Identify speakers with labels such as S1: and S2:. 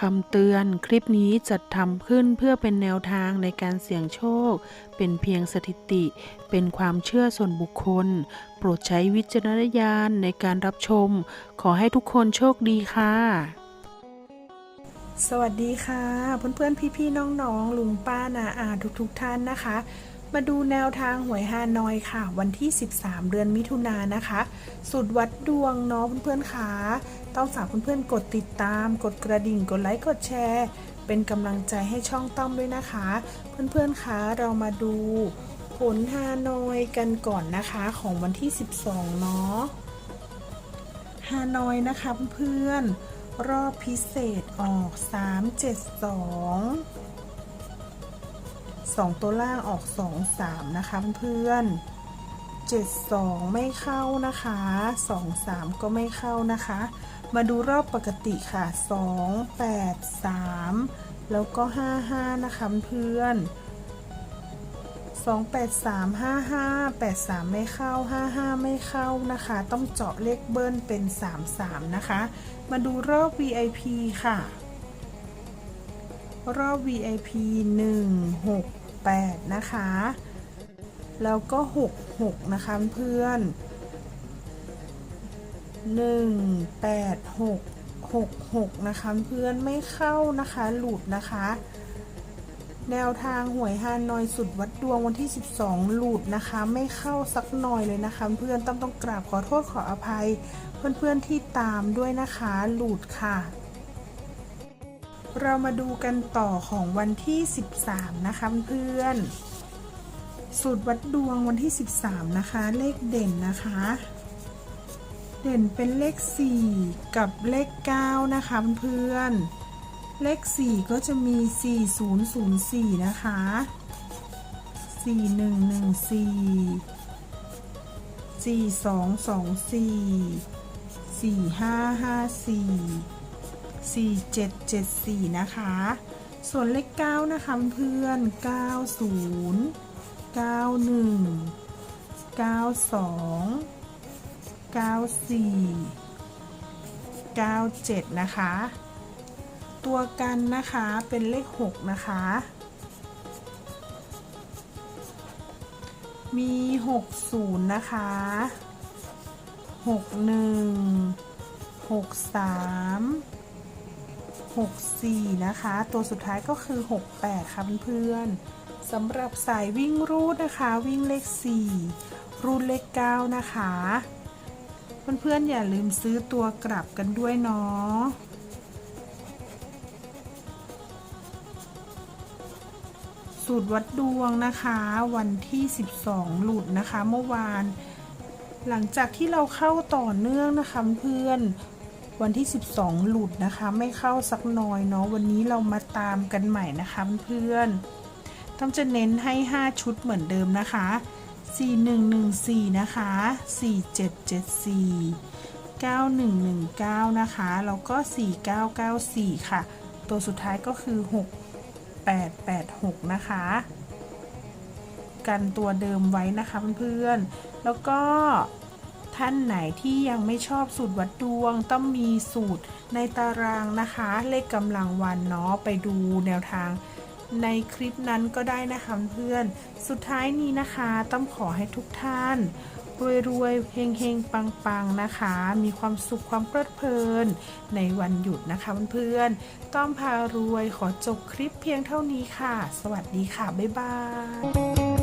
S1: คำเตือนคลิปนี้จัดทำขึ้นเพื่อเป็นแนวทางในการเสี่ยงโชค เป็นเพียงสถิติ เป็นความเชื่อส่วนบุคคล โปรดใช้วิจารณญาณในการรับชม ขอให้ทุกคนโชคดีค่ะ
S2: สวัสดีค่ะ เพื่อนๆพี่ๆน้องๆ ลุงป้านาอาทุกๆท่านนะคะ มาดูแนวทางหวยฮานอยค่ะ วันที่ 13 เดือนมิถุนายนนะคะ สุดวัดดวงเนาะเพื่อนๆค่ะต้องฝากเพื่อนๆกดติดตาม กดกระดิ่ง กดไลค์ กดแชร์ เป็นกำลังใจให้ช่องต้อมด้วยนะคะ เพื่อนๆคะเรามาดูผลฮานอยกันก่อนนะคะของวันที่ 12 เนาะฮานอยนะคะเพื่อนๆรอบพิเศษออก 372 2 ตัวล่างออก 2 3 นะคะเพื่อนๆ72 ไม่เข้านะคะ 2 3 ก็ไม่เข้านะคะ มาดูรอบปกติค่ะ 2 8 3 แล้วก็ 55 นะคะเพื่อน2 8 3 5 5 8 3 ไม่เข้า 55 ไม่เข้านะคะ ต้องเจาะเลขเบิ้ลเป็น 3 3 นะคะ มาดูรอบ VIP ค่ะ รอบ VIP 1 6 8 นะคะ แล้วก็ 6 6 นะคะเพื่อน1 8 6 6 6 นะคะเพื่อนไม่เข้านะคะหลุดนะคะ แนวทางหวยฮานอยสุดวัดดวงวันที่ 12 หลุดนะคะ ไม่เข้าสักหน่อยเลยนะคะ เพื่อนต้องต้องกราบขอโทษขออภัย เพื่อนๆที่ตามด้วยนะคะ หลุดค่ะ เรามาดูกันต่อของวันที่ 13 นะคะเพื่อนสูตรวัดดวงวันที่ 13 นะคะ เลขเด่นนะคะ เด่นเป็นเลข 4 กับเลข 9 นะคะเพื่อนเลข 4 ก็จะมี 4004 นะคะ 4114 4224 4554 4774 นะคะ ส่วนเลข 9 นะคะเพื่อน90 91 92 94 97 นะคะ ตัวกันนะคะเป็นเลข 6 นะคะ มี 60 นะคะ 61 63 64 นะคะ ตัวสุดท้ายก็คือ 68 ค่ะเพื่อนๆสำหรับสายวิ่งรูดนะคะ วิ่งเลข 4 รูดเลข 9 นะคะ เพื่อนๆอย่าลืมซื้อตัวกลับกันด้วยเนาะสูตรวัดดวงนะคะ วันที่ 12 หลุดนะคะเมื่อวานหลังจากที่เราเข้าต่อเนื่องนะคะเพื่อน วันที่ 12 หลุดนะคะ ไม่เข้าสักน้อยเนาะวันนี้เรามาตามกันใหม่นะคะเพื่อนต้องจะเน้นให้ 5 ชุดเหมือนเดิมนะคะ 4114 นะคะ 4774 9119 นะคะ แล้วก็ 4994 ค่ะ ตัวสุดท้ายก็คือ 6886 นะคะ กันตัวเดิมไว้นะคะเพื่อนๆ แล้วก็ ท่านไหนที่ยังไม่ชอบสูตรวัดดวง ต้องมีสูตรในตารางนะคะ เลขกำลังวันเนาะไปดูแนวทางในคลิปนั้นก็ได้นะคะเพื่อน สุดท้ายนี้นะคะต้องขอให้ทุกท่านรวยๆเฮงๆปังๆนะคะ มีความสุขความเพลิดเพลิน ในวันหยุดนะคะเพื่อนๆต้องพารวยขอจบคลิปเพียงเท่านี้ค่ะ สวัสดีค่ะ บ๊ายบาย